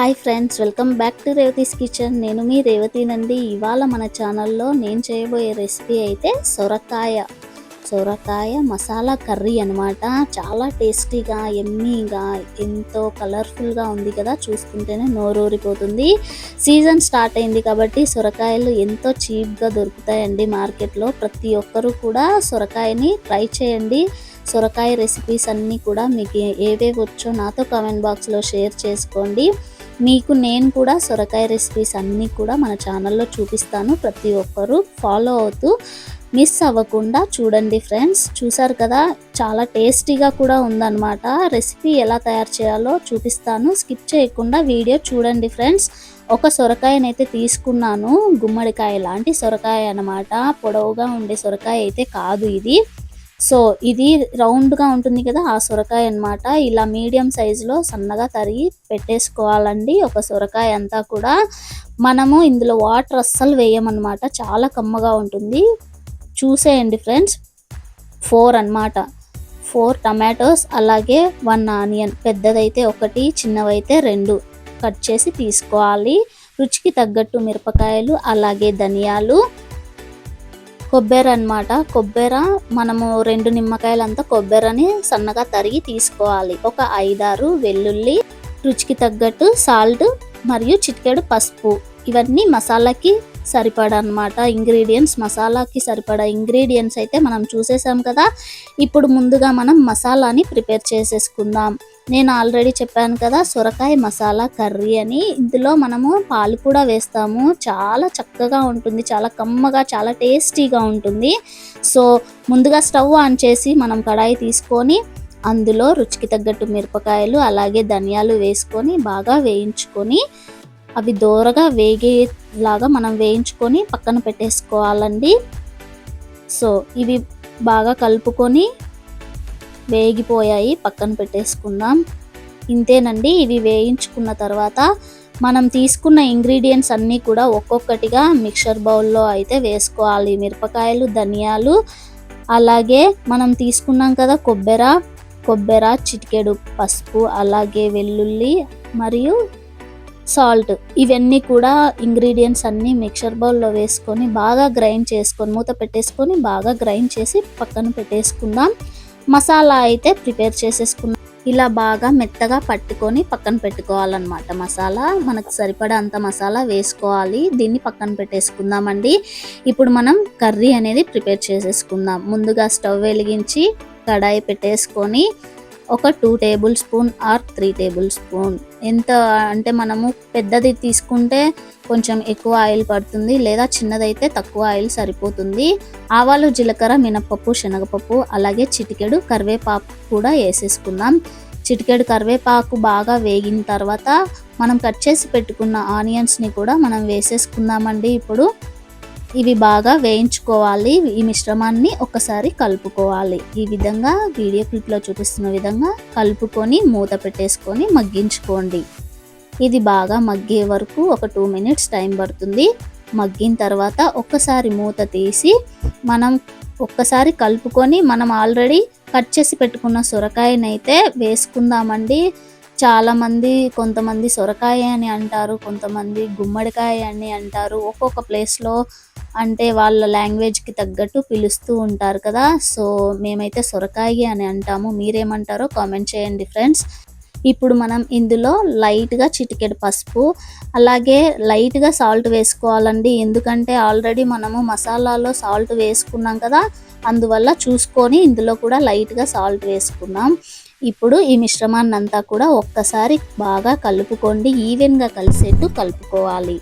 Hi friends welcome back to Revathi's kitchen. నేను మీ రేవతినండి ఇవాళ మన ఛానల్లో నేను చేయబోయే రెసిపీ అయితే సొరకాయ. సొరకాయ మసాలా కర్రీ అనమాట చాలా టేస్టీగా ఎమ్మీగా ఎంతో కలర్ఫుల్గా ఉంది కదా. చూసుకుంటేనే నోరూరిపోతుంది. సీజన్ స్టార్ట్ అయింది కాబట్టి సొరకాయలు ఎంతో చీప్గా దొరుకుతాయండి మార్కెట్లో. ప్రతి ఒక్కరూ కూడా సొరకాయని ట్రై చేయండి. సొరకాయ రెసిపీస్ అన్నీ కూడా మీకు ఏవేవి వచ్చో నాతో కామెంట్ బాక్స్లో షేర్ చేసుకోండి. మీకు నేను కూడా సొరకాయ రెసిపీస్ అన్నీ కూడా మన ఛానల్లో చూపిస్తాను. ప్రతి ఒక్కరూ ఫాలో అవుతూ మిస్ అవ్వకుండా చూడండి ఫ్రెండ్స్ చూసారు కదా చాలా టేస్టీగా కూడా ఉందన్నమాట. రెసిపీ ఎలా తయారు చేయాలో చూపిస్తాను. స్కిప్ చేయకుండా వీడియో చూడండి ఫ్రెండ్స్ ఒక సొరకాయనైతే తీసుకున్నాను. గుమ్మడికాయ లాంటి సొరకాయ అన్నమాట. పొడవుగా ఉండే సొరకాయ అయితే కాదు ఇది. సో ఇది రౌండ్గా ఉంటుంది కదా ఆ సొరకాయ అన్నమాట. ఇలా మీడియం సైజులో సన్నగా తరిగి పెట్టేసుకోవాలండి. ఒక సొరకాయ అంతా కూడా మనము ఇందులో వాటర్ అస్సలు వేయమన్నమాట. చాలా కమ్మగా ఉంటుంది. చూసేయండి ఫ్రెండ్స్. ఫోర్ అన్నమాట. ఫోర్ టమాటోస్ అలాగే వన్ ఆనియన్. పెద్దదైతే ఒకటి చిన్నవైతే రెండు. కట్ చేసి తీసుకోవాలి. రుచికి తగ్గట్టు మిరపకాయలు అలాగే ధనియాలు కొబ్బరి అన్నమాట కొబ్బరి మనము రెండు నిమ్మకాయలంతా కొబ్బరిని సన్నగా తరిగి తీసుకోవాలి. ఒక ఐదారు వెల్లుల్లి రుచికి తగ్గట్టు సాల్ట్ మరియు చిటికెడు పసుపు. ఇవన్నీ మసాలాకి సరిపడా అనమాట ఇంగ్రీడియంట్స్ మసాలాకి సరిపడా ఇంగ్రీడియంట్స్ అయితే మనం చూసేసాం కదా. ఇప్పుడు ముందుగా మనం మసాలాని ప్రిపేర్ చేసేసుకుందాం. నేను ఆల్రెడీ చెప్పాను కదా సొరకాయ మసాలా కర్రీ అని. ఇందులో మనము పాలు కూడా వేస్తాము. చాలా చక్కగా ఉంటుంది చాలా కమ్మగా చాలా టేస్టీగా ఉంటుంది. సో ముందుగా స్టవ్ ఆన్ చేసి మనం కడాయి తీసుకొని అందులో రుచికి తగ్గట్టు మిరపకాయలు అలాగే ధనియాలు వేసుకొని బాగా వేయించుకొని అవి దోరగా వేగేలాగా మనం వేయించుకొని పక్కన పెట్టేసుకోవాలండి. సో ఇవి బాగా కలుపుకొని వేగిపోయాయి పక్కన పెట్టేసుకుందాం. ఇంతేనండి ఇవి వేయించుకున్న తర్వాత మనం తీసుకున్న ఇంగ్రీడియంట్స్ అన్నీ కూడా ఒక్కొక్కటిగా మిక్సర్ బౌల్లో అయితే వేసుకోవాలి. మిరపకాయలు ధనియాలు అలాగే మనం తీసుకున్నాం కదా కొబ్బెర కొబ్బెర చిటికెడు పసుపు అలాగే వెల్లుల్లి మరియు సాల్ట్. ఇవన్నీ కూడా ఇంగ్రీడియంట్స్ అన్నీ మిక్సర్ బౌల్లో వేసుకొని బాగా గ్రైండ్ చేసుకొని మూత పెట్టేసుకొని బాగా గ్రైండ్ చేసి పక్కన పెట్టేసుకుందాం. మసాలా అయితే ప్రిపేర్ చేసేసుకున్నాం. ఇలా బాగా మెత్తగా పట్టుకొని పక్కన పెట్టుకోవాలన్నమాట మసాలా. మనకు సరిపడా అంత మసాలా వేసుకోవాలి. దీన్ని పక్కన పెట్టేసుకుందామండి. ఇప్పుడు మనం కర్రీ అనేది ప్రిపేర్ చేసేసుకుందాం. ముందుగా స్టవ్ వెలిగించి కడాయి పెట్టేసుకొని ఒక two tablespoon or three tablespoon. ఎంత అంటే మనము పెద్దది తీసుకుంటే కొంచెం ఎక్కువ ఆయిల్ పడుతుంది లేదా చిన్నదైతే తక్కువ ఆయిల్ సరిపోతుంది. ఆవాలు జీలకర్ర మినపప్పు శనగపప్పు అలాగే చిటికెడు కరివేపాకు కూడా వేసేసుకుందాం. చిటికెడు కరివేపాకు బాగా వేగిన తర్వాత మనం కట్ చేసి పెట్టుకున్న ఆనియన్స్ని కూడా మనం వేసేసుకుందామండి. ఇప్పుడు ఇవి బాగా వేయించుకోవాలి. ఈ మిశ్రమాన్ని ఒకసారి కలుపుకోవాలి. ఈ విధంగా వీడియో క్లిప్లో చూపిస్తున్న విధంగా కలుపుకొని మూత పెట్టేసుకొని మగ్గించుకోండి. ఇది బాగా మగ్గే వరకు ఒక టూ మినిట్స్ టైం పడుతుంది. మగ్గిన తర్వాత ఒక్కసారి మూత తీసి మనం ఒక్కసారి కలుపుకొని మనం ఆల్రెడీ కట్ చేసి పెట్టుకున్న సొరకాయనైతే వేసుకుందామండి. చాలామంది కొంతమంది సొరకాయ అని అంటారు కొంతమంది గుమ్మడికాయ అని అంటారు. ఒక్కొక్క ప్లేస్లో అంటే వాళ్ళ లాంగ్వేజ్కి తగ్గట్టు పిలుస్తూ ఉంటారు కదా. సో మేమైతే సొరకాయ అని అంటాము. మీరేమంటారో కామెంట్ చేయండి ఫ్రెండ్స్ ఇప్పుడు మనం ఇందులో లైట్గా చిటికెడు పసుపు అలాగే లైట్గా సాల్ట్ వేసుకోవాలండి. ఎందుకంటే ఆల్రెడీ మనము మసాలాలో సాల్ట్ వేసుకున్నాం కదా. అందువల్ల చూసుకొని ఇందులో కూడా లైట్గా సాల్ట్ వేసుకున్నాం. ఇప్పుడు ఈ మిశ్రమాన్ని అంతా కూడా ఒక్కసారి బాగా కలుపుకోండి. ఈవెన్గా కలిసేట్టు కలుపుకోవాలి.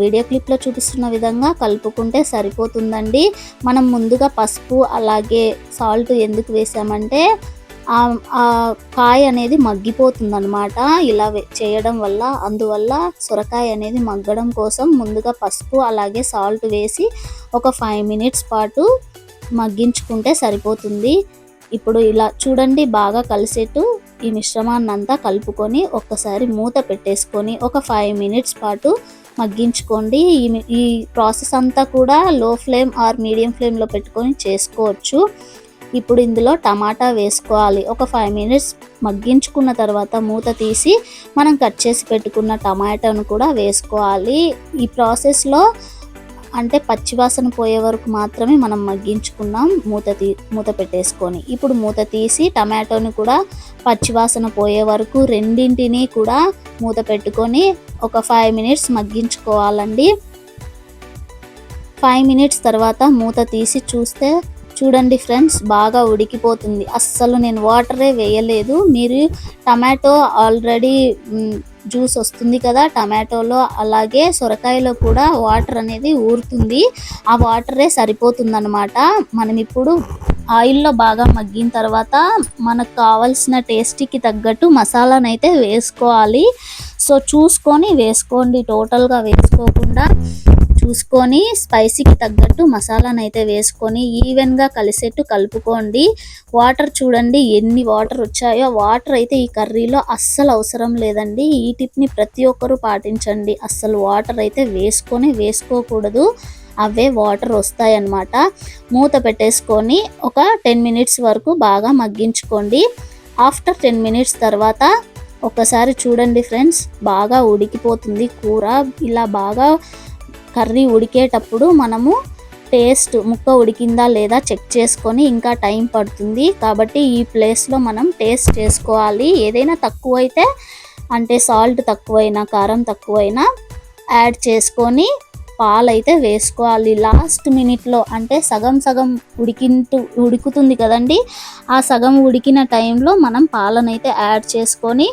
వీడియో క్లిప్లో చూపిస్తున్న విధంగా కలుపుకుంటే సరిపోతుందండి. మనం ముందుగా పసుపు అలాగే సాల్ట్ ఎందుకు వేసామంటే ఆ కాయ అనేది మగ్గిపోతుందన్నమాట. ఇలా చేయడం వల్ల అందువల్ల సొరకాయ అనేది మగ్గడం కోసం ముందుగా పసుపు అలాగే సాల్ట్ వేసి ఒక ఫైవ్ మినిట్స్ పాటు మగ్గించుకుంటే సరిపోతుంది. ఇప్పుడు ఇలా చూడండి బాగా కలిసేట్టు ఈ మిశ్రమాన్ని అంతా కలుపుకొని ఒక్కసారి మూత పెట్టేసుకొని ఒక ఫైవ్ మినిట్స్ పాటు మగ్గించుకోండి. ఈ ఈ ప్రాసెస్ అంతా కూడా లో ఫ్లేమ్ ఆర్ మీడియం ఫ్లేమ్లో పెట్టుకొని చేసుకోవచ్చు. ఇప్పుడు ఇందులో టమాటా వేసుకోవాలి. ఒక ఫైవ్ మినిట్స్ మగ్గించుకున్న తర్వాత మూత తీసి మనం కట్ చేసి పెట్టుకున్న టమాటాను కూడా వేసుకోవాలి. ఈ ప్రాసెస్లో అంటే పచ్చివాసన పోయే వరకు మాత్రమే మనం మగ్గించుకున్నాం మూత తీ మూత పెట్టేసుకొని. ఇప్పుడు మూత తీసి టమాటోని కూడా పచ్చివాసన పోయే వరకు రెండింటిని కూడా మూత పెట్టుకొని ఒక ఫైవ్ మినిట్స్ మగ్గించుకోవాలండి. ఫైవ్ మినిట్స్ తర్వాత మూత తీసి చూస్తే చూడండి ఫ్రెండ్స్ బాగా ఉడికిపోతుంది. అస్సలు నేను వాటరే వేయలేదు. మీరు టమాటో ఆల్రెడీ జ్యూస్ వస్తుంది కదా టమాటోలో అలాగే సొరకాయలో కూడా వాటర్ అనేది ఊరుతుంది. ఆ వాటరే సరిపోతుందన్నమాట. మనం ఇప్పుడు ఆయిల్లో బాగా మగ్గిన తర్వాత మనకు కావాల్సిన టేస్టీకి తగ్గట్టు మసాలాను అయితే వేసుకోవాలి. సో చూసుకొని వేసుకోండి టోటల్గా వేసుకోకుండా చూసుకొని స్పైసీకి తగ్గట్టు మసాలాను అయితే వేసుకొని ఈవెన్గా కలిసేట్టు కలుపుకోండి. వాటర్ చూడండి ఎన్ని వాటర్ వచ్చాయో వాటర్ అయితే ఈ కర్రీలో అస్సలు అవసరం లేదండి. ఈ టిప్ని ప్రతి ఒక్కరూ పాటించండి. అస్సలు వాటర్ అయితే వేసుకొని వేసుకోకూడదు. అవే వాటర్ వస్తాయన్నమాట. మూత పెట్టేసుకొని ఒక టెన్ మినిట్స్ వరకు బాగా మగ్గించుకోండి. ఆఫ్టర్ టెన్ మినిట్స్ తర్వాత ఒకసారి చూడండి ఫ్రెండ్స్ బాగా ఉడికిపోతుంది కూర. ఇలా బాగా కర్రీ ఉడికేటప్పుడు మనము టేస్ట్ ముక్క ఉడికిందా లేదా చెక్ చేసుకొని ఇంకా టైం పడుతుంది. కాబట్టి ఈ ప్లేస్లో మనం టేస్ట్ చేసుకోవాలి. ఏదైనా తక్కువైతే అంటే సాల్ట్ తక్కువైనా కారం తక్కువైనా యాడ్ చేసుకొని పాలైతే వేసుకోవాలి. లాస్ట్ మినిట్లో అంటే సగం సగం ఉడికింటూ ఉడుకుతుంది కదండి. ఆ సగం ఉడికిన టైంలో మనం పాలనైతే యాడ్ చేసుకొని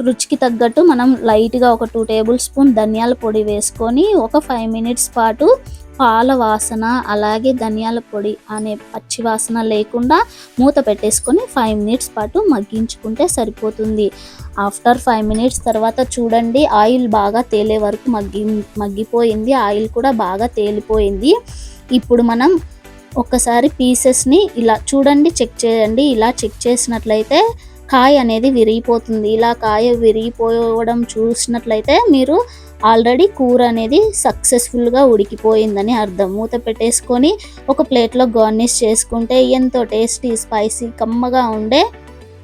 రుచికి తగ్గట్టు మనం లైట్గా ఒక టూ టేబుల్ స్పూన్ ధనియాల పొడి వేసుకొని ఒక ఫైవ్ మినిట్స్ పాటు పాల వాసన అలాగే ధనియాల పొడి అనే పచ్చి వాసన లేకుండా మూత పెట్టేసుకొని ఫైవ్ మినిట్స్ పాటు మగ్గించుకుంటే సరిపోతుంది. ఆఫ్టర్ ఫైవ్ మినిట్స్ తర్వాత చూడండి ఆయిల్ బాగా తేలే వరకు మగ్గి మగ్గిపోయింది. ఆయిల్ కూడా బాగా తేలిపోయింది. ఇప్పుడు మనం ఒక్కసారి పీసెస్ని ఇలా చూడండి చెక్ చేయండి. ఇలా చెక్ చేసినట్లయితే కాయ అనేది విరిగిపోతుంది. ఇలా కాయ విరిగిపోవడం చూసినట్లయితే మీరు ఆల్రెడీ కూర అనేది సక్సెస్ఫుల్గా ఉడికిపోయిందని అర్థం. మూత పెట్టేసుకొని ఒక ప్లేట్లో గార్నిష్ చేసుకుంటే ఎంతో టేస్టీ స్పైసీ కమ్మగా ఉండే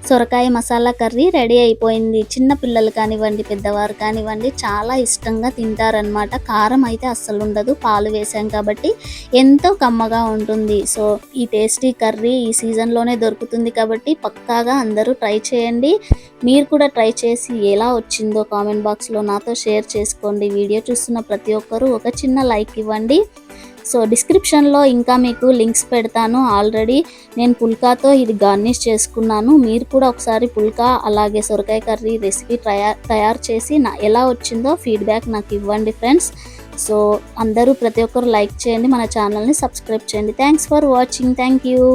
సొరకాయ మసాలా కర్రీ రెడీ అయిపోయింది. చిన్న పిల్లలు కానివ్వండి పెద్దవారు కానివ్వండి చాలా ఇష్టంగా తింటారనమాట కారం అయితే అస్సలు ఉండదు పాలు వేసాం కాబట్టి ఎంతో కమ్మగా ఉంటుంది. సో ఈ టేస్టీ కర్రీ ఈ సీజన్లోనే దొరుకుతుంది కాబట్టి పక్కాగా అందరూ ట్రై చేయండి. మీరు కూడా ట్రై చేసి ఎలా వచ్చిందో కామెంట్ బాక్స్లో నాతో షేర్ చేసుకోండి. వీడియో చూస్తున్న ప్రతి ఒక్కరూ ఒక చిన్న లైక్ ఇవ్వండి. సో డిస్క్రిప్షన్లో ఇంకా మీకు లింక్స్ పెడతాను. ఆల్రెడీ నేను పుల్కాతో ఇది గార్నిష్ చేసుకున్నాను. మీరు కూడా ఒకసారి పుల్కా అలాగే సొరకాయ కర్రీ రెసిపీ తయారు తయారు చేసి నా ఎలా వచ్చిందో ఫీడ్బ్యాక్ నాకు ఇవ్వండి ఫ్రెండ్స్. సో అందరూ ప్రతి ఒక్కరు లైక్ చేయండి మన ఛానల్ని సబ్స్క్రైబ్ చేయండి. Thanks for watching. Thank you.